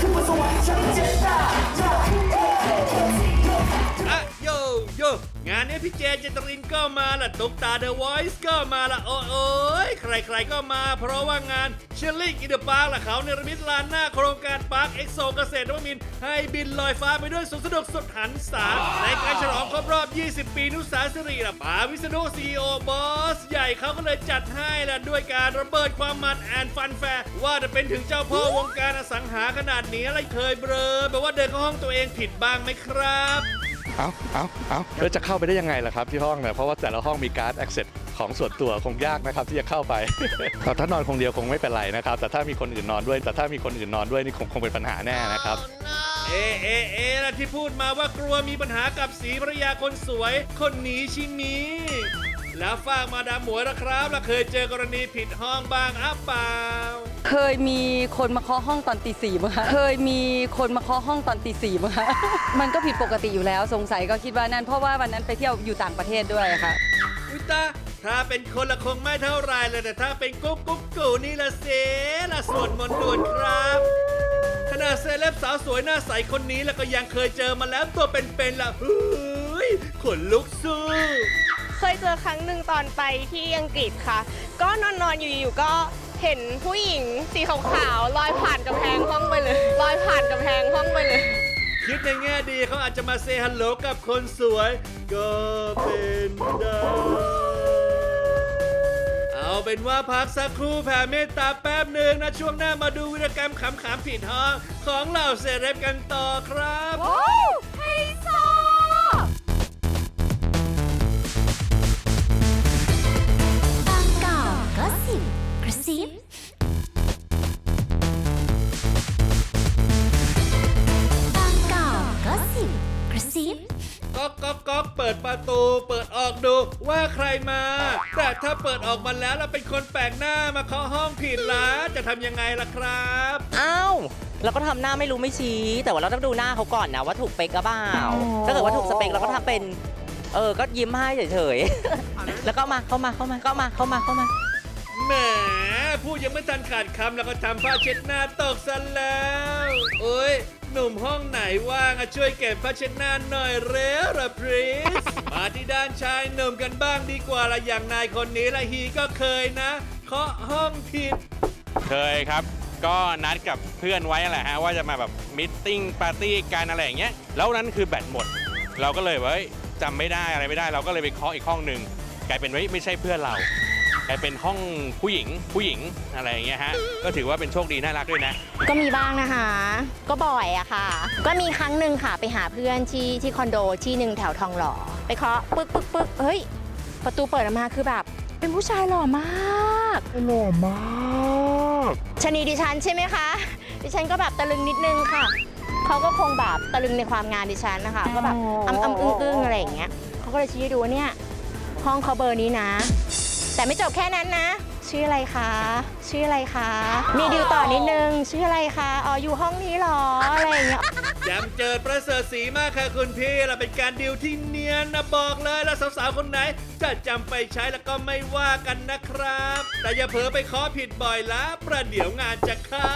그 무서운 천재다. เนี่ยพี่เจเจตรินก็มาละตุ๊กตาเดอะวอยซ์ก็มาละโอ้โอ้ยใครๆก็มา เพราะว่างานเชลลี่กินเดอะปาร์คละเขาเนรมิตลานหน้าโครงการปาร์คเอ็กโซเกษตรนวมินทร์ให้บินลอยฟ้าไปด้วยสวนสนุกสุดหันษาในการฉลองครบรอบ 20 ปีนุสาสิริละป๋าวิษณุซีโอบอส ใหญ่เขาก็เลยจัดให้ละด้วยการระเบิดความมันแอนฟันแฟร์ว่าจะเป็นถึงเจ้าพ่อวงการอสังหาขนาดนี้อะไรเคยเบลอแปลว่าเดินเข้าห้องตัวเองผิดบ้างไหมครับ เอาเอาเอาแล้วจะเข้าไปได้ยังไงล่ะครับที่ห้องเนี่ยเพราะว่าแต่ละห้องมีการ์ด access ของส่วนตัวคงยากนะครับที่จะเข้าไป ถ้านอนคนเดียวคงไม่เป็นไรนะครับ แต่ถ้ามีคนอื่นนอนด้วย แต่ถ้ามีคนอื่นนอนด้วยนี่คงคงเป็นปัญหาแน่นะครับ เอะเอะเอะละที่พูดมาว่ากลัวมีปัญหากับสีภรรยาคนสวย คนนี้ชิมีแล้วฝากมาดามหมวยนะครับแล้วเคยเจอกรณีผิดห้องบ้างอะเปล่า เคยมีคนมาเคาะห้องตอนตีสี่มั้งคะเคยมีคนมาเคาะห้องตอนตีสี่มั้งคะมันก็ผิดปกติอยู่แล้วสงสัยก็คิดว่านั่นเพราะว่าวันนั้นไปเที่ยวอยู่ต่างประเทศด้วยค่ะ อุยตาถ้าเป็นคนละคงไม่เท่าไรเลยแต่ถ้าเป็นกุ๊กกุ๊กกูนี่ละเสละสวดมนต์ด่วนครับขนาดเซเลบสาวสวยหน้าใสคนนี้แล้วก็ยังเคยเจอมาแล้วตัวเป็นๆละเฮ้ยขนลุกสู้ เคยเจอครั้งหนึ่งตอนไปที่อังกฤษค่ะ ก็นอนนอนๆอยู่ๆก็ เห็นผู้หญิงสีขาวๆลอยผ่านกำแพงห้องไปเลยลอยผ่านกำแพงห้องไปเลย คิดในแง่ดีเขาอาจจะมาเซฮัลโหลกับคนสวย ก็เป็นได้เอาเป็นว่าพักสักครู่แผ่เมตตาแป๊บหนึ่งนะช่วงหน้ามาดูวิรกรรมขำๆผิดห้องของเหล่าเซเลบกันต่อครับไฮโซ อกก๊อกก๊อกเปิดประตู เปิดออกดูว่าใครมา แต่ถ้าเปิดออกมาแล้วเราเป็นคนแปลกหน้ามาเคาะห้องผิดละจะทำยังไงล่ะครับ อ้าวเราก็ทำหน้าไม่รู้ไม่ชี้ แต่ว่าเราต้องดูหน้าเขาก่อนนะว่าถูกเป๊กหรือเปล่าถ้าเกิดว่าถูกสเปคเราก็ทำเป็น เออก็ยิ้มให้เฉยๆ แล้วก็มาเข้ามาเข้ามาเข้ามาเข้ามาเข้ามา แหมพูดยังไม่ทันขาดคำแล้วก็ทำผ้าเช็ดหน้าตกซะแล้ว โอ้ย หนุ่มห้องไหนว่างอะช่วยเก็บผ้าเช็ดหน้าหน่อยเร็วละพริสมาที่ด้านชายหนุ่มกันบ้างดีกว่าละอย่างนายคนนี้ละฮีก็เคยนะ เคาะห้องผิด เคยครับ ก็นัดกับเพื่อนไว้แหละฮะว่าจะมาแบบมิทติ้งปาร์ตี้กันอะไรอย่างเงี้ย แล้วนั้นคือแบตหมด เราก็เลยว่าเฮ้ยจำไม่ได้อะไรไม่ได้ เราก็เลยไปเคาะอีกห้องหนึ่งกลายเป็นว่าเฮ้ยไม่ใช่เพื่อนเรา กลายเป็นห้องผู้หญิงผู้หญิงอะไรอย่างเงี้ยฮะ ก็ถือว่าเป็นโชคดีน่ารักด้วยนะ ก็มีบ้างนะคะ ก็บ่อยอะค่ะ ก็มีครั้งหนึ่งค่ะไปหาเพื่อนที่ที่คอนโดที่หนึ่งแถวทองหล่อ ไปเคาะปึ๊กปึ๊กปึ๊กเฮ้ย ประตูเปิดออกมาคือแบบ เป็นผู้ชายหล่อมาก หล่อมากชะนีดิฉันใช่ไหมคะ ดิฉันก็แบบตะลึงนิดนึงค่ะ เขาก็คงแบบตะลึงในความงานดิฉันนะคะ ก็แบบอ้ำอ้ำอึ้งอึ้งอะไรอย่างเงี้ยเขาก็เลยชี้ให้ดูว่าเนี่ยห้องเขาเบอร์นี้นะ แต่ไม่จบแค่นั้นนะ ชื่ออะไรคะ ชื่ออะไรคะ มีดิวต่อนิดนึง ชื่ออะไรคะ อ๋อ อยู่ห้องนี้เหรอ อะไรอย่างเงี้ยจำเจิดประเสริฐสีมากค่ะคุณพี่เราเป็นการดิวที่เนียนนะบอกเลยแล้วสาวๆคนไหน จะจำไปใช้แล้วก็ไม่ว่ากันนะครับ แต่อย่าเผลอไปเคาะผิดบ่อยละประเดี๋ยวงานจะเข้า